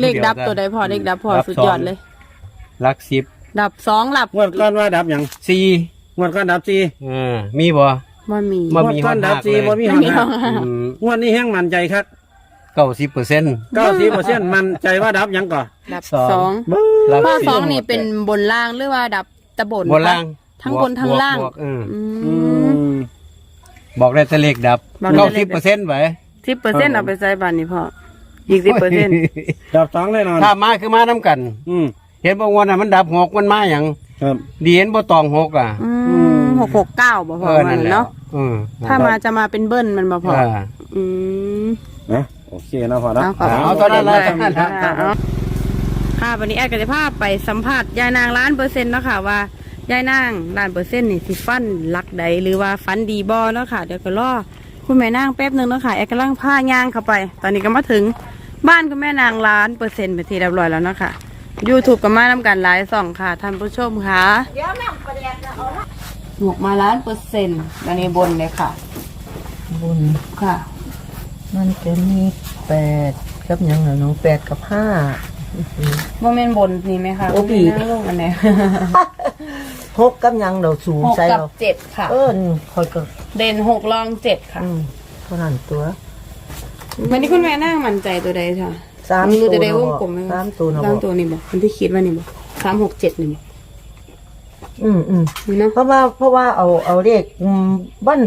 เลขอาไปเลขผู้ดับซะตัวใดพอเลขดับพอดับสุดสองยอดเลยหลักสิบดับสองหลับงวดก้อนว่าดับหยังสี่งวดก้อนดับสี่อ่ามีบ่บ่มีบ่งวดก้อนดับสี่บ่มีไม่หัมีนหรอกงวดนี้แห้งมั่นใจครับเก้าสิบเปอร์เซ็นต์เก้าสิบเปอร์เซ็นต์มั่นใจว่าดับหยังก่อนดับสองสองหลักข้อสิบสองนี่เป็นบนล่างหรือว่าดับตะบนบนล่างทั้งบนทั้งล่างบวกๆอืมอือืมมบอกได้แต่เลขดับบอกได้เก้าแต่เลสิบขเปอร์เซ็นต์ไว้สิบเปอร์เซ็นต์เอาไปใส่บัตรนี่พ่อ อีกสิบเปอร์เซ็นต์ดับสองแน่นอน ถ้ามาคือมาน้ำกัน อืมเห็นบางวันน่ะมันดับหกมันมาอย่างครับ ดีเห็นบ่ตองหกอะอืมหกหกเก้าบ่พอมันแหละเนาะอืมถ้ามาจะมาเป็นเบิ้ลมันบ่พออ่าอืมนะโอเคนะพอแล้วเอาขอบคุณเอาตอนนั้นเลยค่ะเอาค่ะวันนี้แอดก็จะพาไปสัมภาษณ์ยายนางล้านเปอร์เซ็นต์เนาะค่ะว่ายายนางล้านเปอร์เซ็นต์นี่สิฟันลักใดหรือว่าฟันดีบอเนาะค่ะเดี๋ยวก็รอคุณแม่นางแป๊บหนึงเนาะค่ะแอดกำลังพาย่างเข้าไป ตอนนี้ก็มาถึง บ้านคุณแม่นางล้านเปอร์เซ็นต์ไปนที่เรียบร้อยแล้วเนาะค่ะยูทูบก็มาทำกันหลายสองค่ะท่านผู้ชมค่ะหมวกมาล้านเปอร์เซ็นต์อันนี้บนเลยค่ะ บุญค่ะ มันจะมีแปดกับหยังเหรอน้องแปดกับห้า โมเมนต์บนนี่ไหมคะโอ้บีนั่งลงอันไหนหกกับหยังเราสูงหกใส่กับเราเจ็ดค่ะ เออนี่คอยก็เด่นหกรองเจ็ดค่ะ อืมเท่านั้นตัว วันนี้คุณแม่นั่งมั่นใจตัวใดค่ะสามมือตัวจะได้เนาะวงกลมไหมคะสามตัวเนาะสามตัวนี่บอกคนที่คิดว่านี่บอกสามหกเจ็ดนี่บอกอืมอืมนี่เนาะเพราะว่าเพราะว่าเอาเอาเลขอืมวัน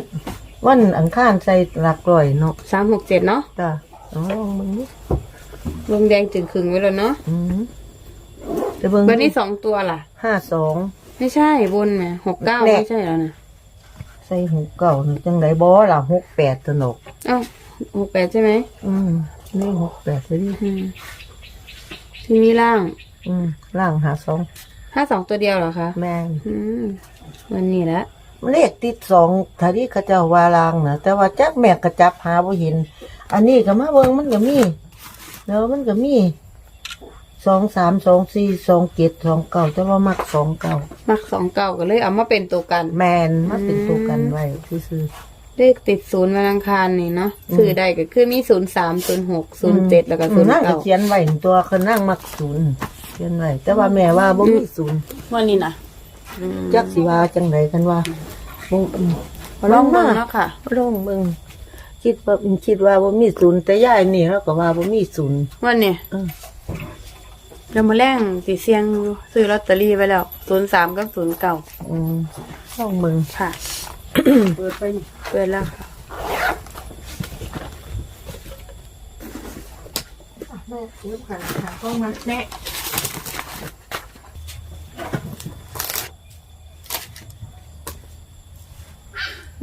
วันอังคารใส่หลักร้อยเนาะสามหกเจ็ดเนาะจ้ะเอาลองมึงนี่วงแดงจึงขึงไว้แล้วเนาะอืมจะเบิ่งวันนี้สองตัวล่ะห้าสองไม่ใช่บนไหมหกเก้าแน่ไม่ใช่แล้วนะใส่หกเก่านี่จังไดบ่ล่ะหกแปดตนกเอ้า หกแปดใช่ไหมอืมนี่หกแปดเลยดิอืมที่นี่ล่างอืมล่างหาสองห้าสองตัวเดียวเหรอคะแม่งอืมวันนี้ละเลขติดสองถ้าที่เขาเจ้าวาลางนะแต่ว่าจักแม่กระจับหาบ่เห็น อันนี้ก็มาเบิ่งมันก็มี แล้วมันก็มีสองสามสองสี่สองเจ็ดสองเก้าแต่ว่ามักสองเก้ามักสองเก้าก็เลยเอามาเป็นตัวกัน แมนมาเป็นตัวกันไว้ซื่อ เลขติดศูนย์วันอังคารนี่เนาะสื่อใดก็คือมีศูนย์สามศูนย์หกๆศูนย์เจ็ดแล้วก็ศูนย์นั่งก็เก้าเขียนไว้ตัวคนนั่งมักศูนย์เขียนไว้แต่ว่าแม่ว่าบ่มีศูนย์วันนี้นะจักสิว่าจังไดกันว่าบ่อืมลองมาเนาะค่ะลองเบิ่งคิดว่าคิดว่าบ่มีศูนย์แต่ยายนี่เขาก็ว่าบ่มีศูนย์วันนี้อืมเรามาแรงสีเสียงอยู่ซื้อลอตเตอรี่ไปแล้วศูนย์สามกับศูนย์เก้าอืมลองเบิ่งค่ะเปิดไปนี่ เปิดแล้วค่ะ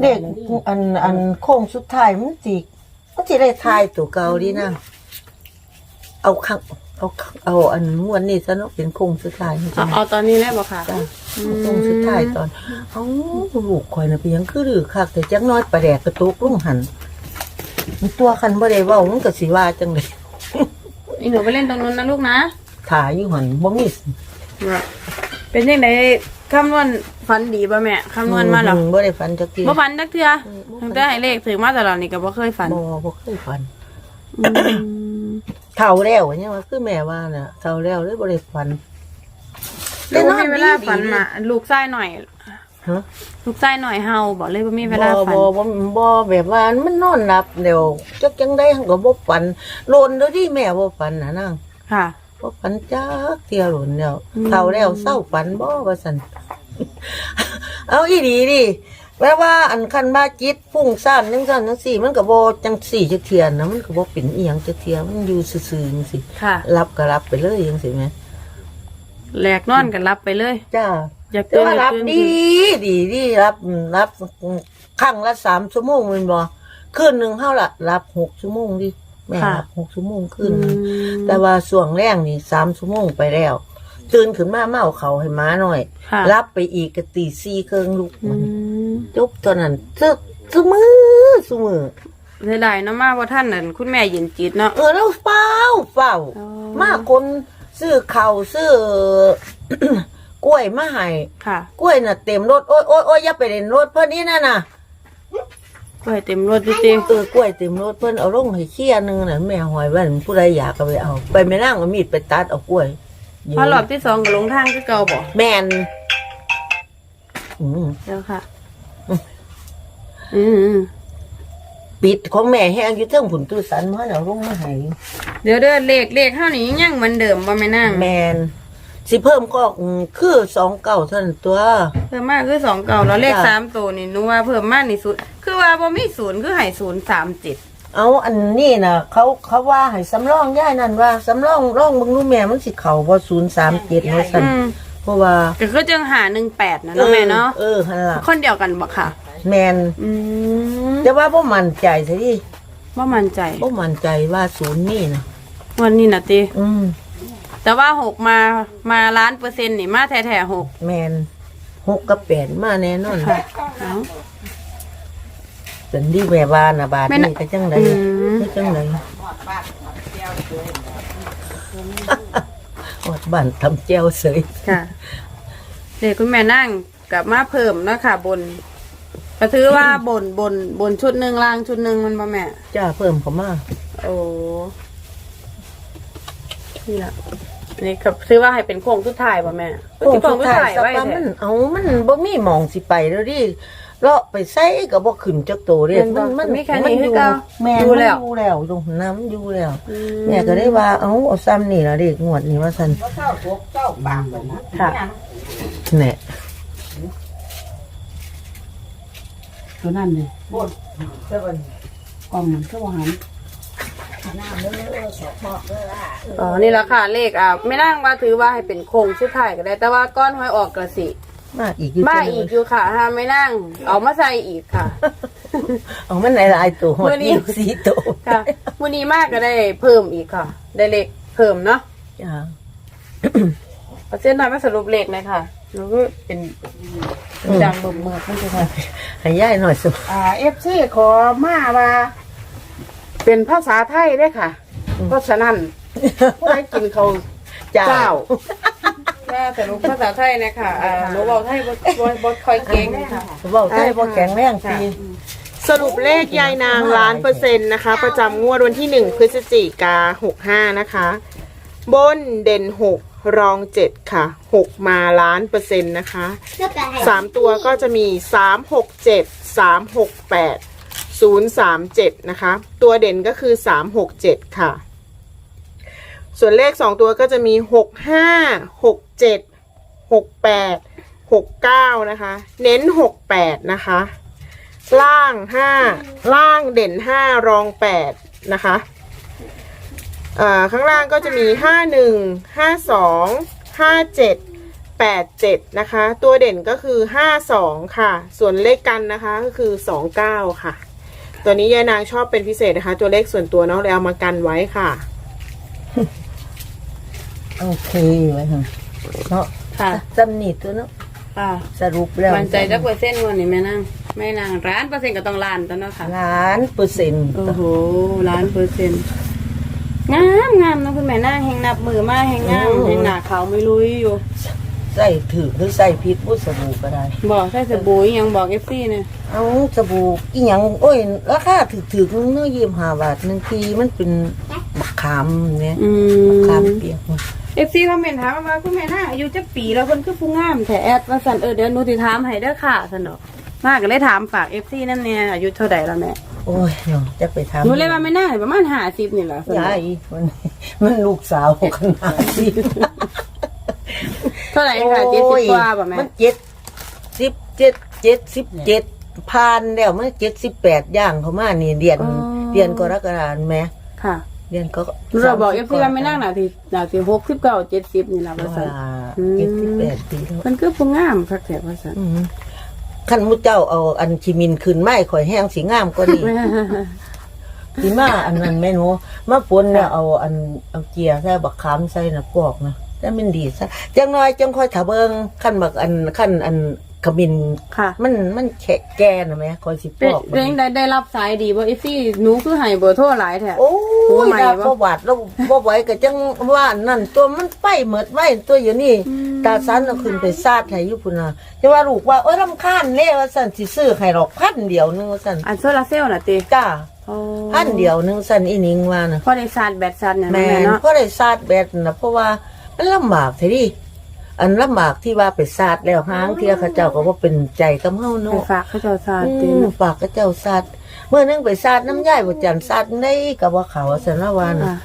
เด็กอันอันโค้งสุดท้ายมันสิมันสิได้ทายตัวเก่าดีนะ เอาข้าง เอาข้างเอาอันงวนนี้ซะเนาะเป็นโค้งสุดท้ายมันเอาจะเอาตอนนี้แล้วบอกค่ะ จ้ะโค้งสุดท้ายตอนเอ้าลูกข่อยน่ะเป็นหยังคือดื้อคักแต่จักน้อยประแดกกระตุกลงหันมันตัวคันบ่ได้เว้ามันก็สิว่าจังได๋อีหนูไปเล่นตรงนู้นนะลูกนะ ถ่ายอยู่หันบ่มีเป็นยังไงคำนวณฟันดีป่ะแม่คำนวณมาเหรอบ่ได้ฝันจักทีบ่ฟันจักเทื่อตั้งแต่ให้เลขถือมาตลอดนี่ก็บ่เคยฟันบ่บ่เคยฝันอืม เฒ่าแล้วเนี่ยว่าคือแม่ว่าน่ะเฒ่าแล้วเลยบ่ได้ฝันลูกมีเวลาฝันมาลูกไส้หน่อยฮะลูกไส้หน่อยเฮาบอกเลยว่ามีเวลาฝันบ่บ่บ่แบบว่ามันนอนหลับเดี๋ยวจักจังได้หั้นก็บ่ฝันโลนเด้อที่แม่บ่ฝันน่ะนางค่ะบ่ฝันจักเที่ยโลนแล้วอืมเฒ่าแล้วเศร้าฝันบ่ว่าซั่นเอาอีดีดิ แปลว่าอันคันบ้าจิตฟุ้งซ่านจังซั่นจังซี่ มันก็บ่จังซี่จักเที่ยนะมันก็บ่เป็นอีหยังจักเที่ยมันอยู่ซื่อๆจังซี่ค่ะ รับก็รับไปเลยจังซี่แหมแหลกนอนกันรับไปเลย จ้าอยากแต่ตื่นว่าอยารักบตื่นดีดีดีรับรับครั้งละสามชั่วโมงแมันบ่คืนหนึ่งเท่าละรับหกชั่วโมงดิแม่รับหกชั่วโมงคืนหนึ่ง แต่ว่าส่วงแรกนี่สามชั่วโมงไปแล้วตื่นขึ้นมาเมาเขาให้ม้าหน่อย ค่ะรับไปอีกกตีสี่เครื่องลูกอืม จบตอนนั้นซึสมือสมือเสียดายเนาะมาว่าท่านนั่นคุณแม่เย็นจิตเนาะเออแล้วเฝ้าเฝ้าอ๋อมาคนซื้อข้าวซื้อกล้วยมาให้ค่ะ กล้วยน่ะเต็มรถโอ้ยโอ้ยโอ้ยอย่าไปเล่นรถเพราะนี้น่ะน่ะกล้วยเต็มรถดิติเออกล้วยเต็มรถเพิ่นเอาลงให้เคี่ยหนึงน่ะแม่หอยว่าผู้ใดอยากก็ไปเอา ไปไม่นั่งเอามีดไปตัดเอากล้วยพอรอบที่สองก็ลงทางคือเก่าบ่แม่นอืมเดี๋ยวค่ะ อืมปิดของแม่แห้งอยู่เทิงผุนตู้สันมาเอาลงมาให้เดี๋ยวเด้อเลขเลขเท่านี้ยังเหมือนเดิมบ่แม่นางแม่นสิเพิ่มก็อืมคือสองเก่าเท่านั้นตัว เพิ่มมากคือสองเก่าแล้วเลขจ้ะสามตัวนี่หนูว่าเพิ่มมากนี่สุด คือว่าบ่มีศูนย์คือให้ศูนย์สามเจ็ดเอาอันนี้น่ะเขาเขาว่าให้สำรองย่ายนั่นว่าสำรองร่องเบิ่งดูแม่มันสิเข้าบ่037ว่าซั่นอืมเพราะว่าก็คือจังหาหนึ่งแปดนะเนาะแม่เนาะเออหั่นล่ะคนเดียวกันบ่ค่ะ แม่นอืมแต่ว่าบ่มั่นใจซะดิว่ามั่นใจบ่มั่นใจว่าศูนย์นี่น่ะวันนี้นะติอืมแต่ว่าหกมามาล้านเปอร์เซ็นต์นี่มาแท้ๆหกแม่นหกกับแปดมาแน่นอนค่ะเอาเป็นที่แม่บ้านน่ะบาดแม่น่ะนี่ก็จังไดอืมก็จังไดอดบ้านทำแจ้วเสยค่ะเด็กคุณแม่นั่งกลับมาเพิ่มเนาะค่ะบน ก็ถือว่าบนบนบนชุดหนึ่งล่างชุดหนึ่งมันบ่แม่ จ้าเพิ่มเข้ามาโอ้นี่ละอันนี่ก็ถือว่าให้เป็นโค้งสุดท้ายป่ะแม่ก็สิโค้งสุดท้ายสักไว้ว่าแท้มันเอามันบ่มีหมองสิไปแล้วดิเลาะไปใส่ก็บ่ขึ้นจักโตเด้แม่นบ่มีแค่นี้อคืยู่อเก่าแม่อยู่แล้วมันอยู่แล้วตรงน้ำอยู่แล้วอืแม่ก็ได้ว่าเอาเอาซ้ำนี่ล่ะเด็กงวดนี้ว่าซั่นค่ะแหน่ ตัวนั่นเลยกล่องมันก็ว่าหันอ๋อนี่ละค่ะเลขอะไม่นั่งว่าถือว่าให้เป็นโค้งสุดท้ายก็ได้ แต่ว่าก้อนหอยออกกระสิมาอีกอยู่มาจังอีกอยู่ค่ะถ้าไม่นั่ง เอามาใส่อีกค่ะ เอามันหลายๆตัวหมดมื้อนี้นี่สีตัวค่ะวันนี้มากก็ได้เพิ่มอีกค่ะ ได้เลขเพิ่มเนาะจ้าเอาเส้นหน่อยมาสรุปเลขหนะค่ะ แล้วก็เป็นดังเบิ่มเมือกมันจะค่ะให้ย่ายหน่อยสิอ่าเอฟซีขอมาว่า เป็นภาษาไทยได้อค่ะ เพราะฉะนั้นผู้ใดกินเขาวจ้า เจ้าแม่สรุปภาษาไทยนะคะอ่าหนูบอกไทยบ่บ่บ่ค่อยเก่งค่ะเว้าได้บ่แข็งแรงสิสรุปเลขยายนางล้านเปอร์เซ็นต์นะคะ ประจำงวดวันที่หนึ่งพฤศจิกาหกห้านะคะ บนเด่นหก รองเจ็ดค่ะหกมาล้านเปอร์เซ็นต์นะคะสามตัวก็จะมีสามหกเจ็ดสามหกแปดศูนย์สามเจ็ดนะคะ ตัวเด่นก็คือสามหกเจ็ดค่ะ ส่วนเลขสองตัวก็จะมีหกห้าหกเจ็ดหกแปดหกเก้านะคะ เน้นหกแปดนะคะ ล่างห้าล่างเด่นห้ารองแปดนะคะเอ่อ ข้างล่างก็จะมีห้าหนึ่งห้าสองห้าเจ็ดแปดเจ็ดนะคะ ตัวเด่นก็คือห้าสองค่ะ ส่วนเลขกันนะคะก็คือสองเก้าค่ะ ตัวนี้ยายนางชอบเป็นพิเศษนะคะ ตัวเลขส่วนตัวเนาะเลยเอามากันไว้ค่ะ โอเคไว้ค่ะเนาะค่ะจำนี่ตัวเนาะค่ะสรุปแล้วมั่นใจจักเปอร์เซ็นต์วันนี้แม่นั่งแม่นางล้านเปอร์เซ็นต์ก็ต้องล้านตัวเนาะค่ะล้านเปอร์เซ็นต์โอ้โหล้านเปอร์เซ็นต์ งามงามนะคุณแม่นั่งแหงนับมือมาแหงงามแหงหนาขาวไม่ลุยอยู่ใส่ถือหรือใส่พิษบุสบู่ก็ได้บอกใส่สบู่อีหยังบอกเอฟซีเนี่ยเอาสบู่อีหยังโอ้ยราคาถือๆนึงเนาะยี่สิบห้าบาทหนึงทีมันเป็นบักขามเนี่ยอืบักขามมเปียกเอฟซีคอมเมนต์ถามมาว่าคุณแม่นั่งอายุจะปีแล้วคนคือผู้งามแต่แอดว่าสันเออเดี๋ยวหนูติถามให้เด้อค่ะสันดอกมากก็เลยถามฝากเอฟซีนั่นเนี่ยอายุเท่าไหร่แล้วแม่โอ้ยเนาะจะไปทำหนูเลยว่าไม่น่าประมาณห้าสิบนี่แหละสันดอกยายมันมันลูกสาวขนาดที่เท่าไหร่ค่ะเจ็ดสิบกว่าป่ะแม่มันเจ็ดสิบเจ็ดเจ็ดสิบเจ็ดผ่านแล้วมันเจ็ดสิบแปดย่างเขามานี่เดือนเดือนกรกฎาคมแหม่ค่ะเดือนก็เราบอกเอฟซีว่าไม่นั่งหนาทีหนาทีหกสิบเก้าเจ็ดสิบนี่แหละว่าสันเจ็ดสิบแปดปีแล้วมันคือผู้งามคักแต่ว่าสันอืม ขั้นมุเจ้าเอาอันคิมินขึ้นไม้ข่อยแห้งสีงามก็ดีสีมาอันนั้นแม่หนูมาปนเนี่ยเอาอันเอาเกียร์ใส่บักขามใส่น่ะกอกนะแล้วมันดีซะจังน้อยจังค่อยถาเบิงขั้นบักอันขั้นอัน ขมินค่ะ มันมันแข็แก่นะแม่คอยสิปเป็นอกเร่งได้ได้รับสายดีบ่อีซี่หนูคือให้เบอร์โทรหลายแท้ โอ้หัวยใหม่ดาบ่ประวัติแล้วบ่ไหวก็จังว่านั่นตัวมันไปเหมิดไว้ตัวอยู่นี่ ตาสันเอาขึ้นไปซาดให้อยู่พุ่นน่ะจะว่าลูกว่าโอ้ยรำคาญเล่ว่าสั่นสิซื้อให้หรอกพันเดียวนึงว่าสั่นอันโซลาร์เซลล์น่ะติจ้าโอ้พันเดียวนึงสั่นอีนิงว่าน่ะ พอได้ชาร์จแบตชาร์จเนี่ยแม่แม่นเนาะ เพราะได้ซาดแบตน่ะเพราะว่ามันลำบากเท่ดิ อันลำบากที่ว่าไปซาดแล้วหางเที่ยเขาเจ้าก็ว่าเป็นใจกับเฮาไปเนาะฝากเขาเจ้าชาร์จอืติมฝากกับเจ้าซาดเมื่อนึงไปซาดน้ำย่ายบ่จันซาดได้กับว่าเขาสันละวันค่ะ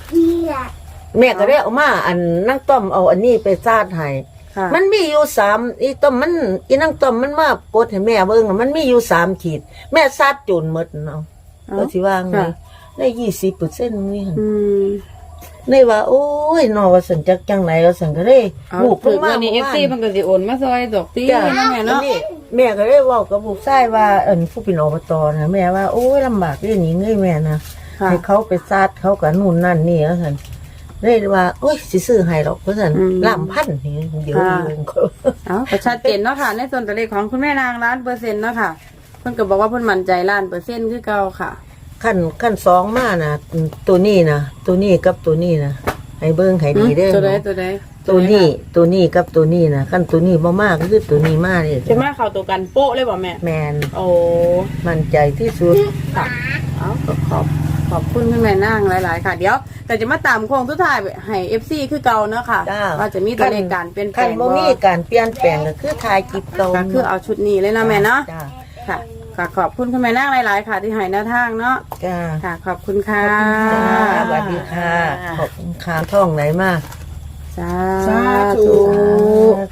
แม่ก็ได้เอามาอันนั่งต้อมเอาอันนี้ไปซาดให้ ค่ะมันมีอยู่สามอีต้มมันอีนั่งต้อมมันมากดให้แม่เบิ่งน่ะมันมีอยู่สามขีด แม่ซาดจนหมดเนาะเอ้าก็สิว่าไงค่ะได้ยี่สิบเปอร์เซ็นต์นี่หั่น อืม ได้ว่า โอ้ยนอว่าสันจักจังไหนว่าสันก็ได้เอาลูกถึเพิ่งงมาวันนี้เมื่ FC อวานมันก็สิโอนมาซอยดอกตีจ้ะนะแม่เนาะอันแม่ก็ได้เว้ากับลูกชายว่าเอิ้นผู้เป็นอบตนะแม่ว่าโอ้ยลำบากเรื่องนี้เงยแม่นะค่ะให้เขาไปซาดเขากับนู่นนั่นนี่แล้วสันเลยว่าโอ้ยสิซื้อให้หรอกเพราะสันอืมลำพันนี่เดี๋ยวค่ะเองก็เอาก็ชัดเจนเนาะค่ะ ในส่วนตัวเลขของคุณแม่นางล้านเปอร์เซ็นต์เนาะค่ะเพิ่นก็บอกว่าเพิ่นมั่นใจล้านเปอร์เซ็นต์คือเก่าค่ะ ขั้นขั้นสองมานะตัวนี้นะตัวนี้กับตัวนี้นะให้เบิ้งให้ดีเด้อตัวใดตัวใดตัวนี้ตัวนี้กับตัวนี้นะขั้นตัวนี้บ่มากก็คือตัวนี้มากเลยจะมาเข้าตัวกันโป๊ะเลยบ่แม่แมนโอ้มั่นใจที่สุดค่ะเอาก็ขอบขอบคุณคุณแม่นางหลาย ๆ ค่ะ เดี๋ยว แต่จะมาตามโค้งสุดท้ายให้ FC คือเก่าเนาะค่ะจ้าว่าจะมีตัวเลขการเปลี่ยนแปลขั้นงบ่บ่มีการเปลี่ยนแปลงก็คือทายจิบเก่าก็คือเอาชุดนี้เลยเนาะแม่เนาะจ้าค่ะ ค่ะขอบคุณคุณแม่นางหลาย ๆ ค่ะที่ให้แนวทางเนาะจ้าค่ะ ขอบคุณค่ะจ้าสวัสดีค่ะ ขอบคุณค่ะท่องไหนมาก สาสาธุ ธุ